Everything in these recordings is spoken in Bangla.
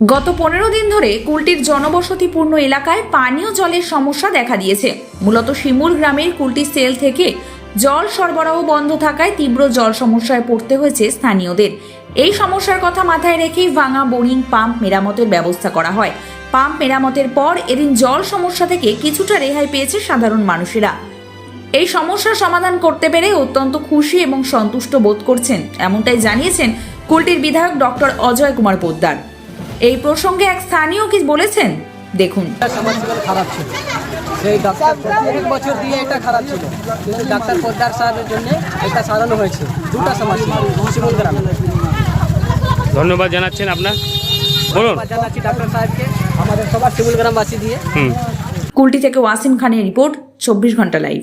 গত পনেরো দিন ধরে কুলটির জনবসতিপূর্ণ এলাকায় পানীয় জলের সমস্যা দেখা দিয়েছে। মূলত শিমুল গ্রামের কুলটি সেল থেকে জল সরবরাহ বন্ধ থাকায় তীব্র জল সমস্যায় পড়তে হয়েছে স্থানীয়দের। এই সমস্যার কথা মাথায় রেখেই ভাঙা বোরিং পাম্প মেরামতের ব্যবস্থা করা হয়। পাম্প মেরামতের পর এদিন জল সমস্যা থেকে কিছুটা রেহাই পেয়েছে সাধারণ মানুষেরা। এই সমস্যার সমাধান করতে পেরে অত্যন্ত খুশি এবং সন্তুষ্ট বোধ করছেন, এমনটাই জানিয়েছেন কুলটির বিধায়ক ডক্টর অজয় কুমার পোদ্দার। এই প্রসঙ্গে এক স্থানীয় কি বলেছেন? দেখুন। খারাপ ছিল। সেই ডাক্তার এক বছর দিয়ে এটা খারাপ ছিল। কিন্তু ডাক্তার পোদ্দার সাহেবের জন্য এটা সারানো হয়েছে। দুটা সমস্যা। শিমুল গ্রামে। ধন্যবাদ জানাচ্ছেন আপনার। বলুন। ধন্যবাদ জানাচ্ছি ডাক্তার সাহেবকে আমাদের সবার শিমুল গ্রামবাসী দিয়ে। কুলটি থেকে ওয়াসিম খানের রিপোর্ট চব্বিশ ঘণ্টা লাইভ।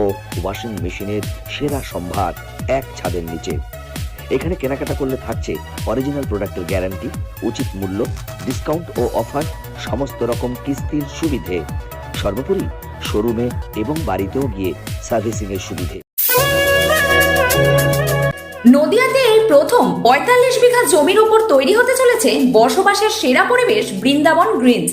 ও ওয়াশিং মেশিনের সেরা সম্ভার এক ছাদের নিচে। এখানে কেনাকাটা করলে থাকছে অরিজিনাল প্রোডাক্টের গ্যারান্টি উচিত মূল্য ডিসকাউন্ট ও অফার সমস্ত রকম কিস্তির সুবিধে। সর্বোপরি শোরুমে এবং বাড়িতেও গিয়ে সার্ভিসিং এর সুবিধে। নদিয়াতে এই প্রথম পঁয়তাল্লিশ বিঘা জমির উপর তৈরি হতে চলেছে বসবাসের সেরা পরিবেশ বৃন্দাবন গ্রিনস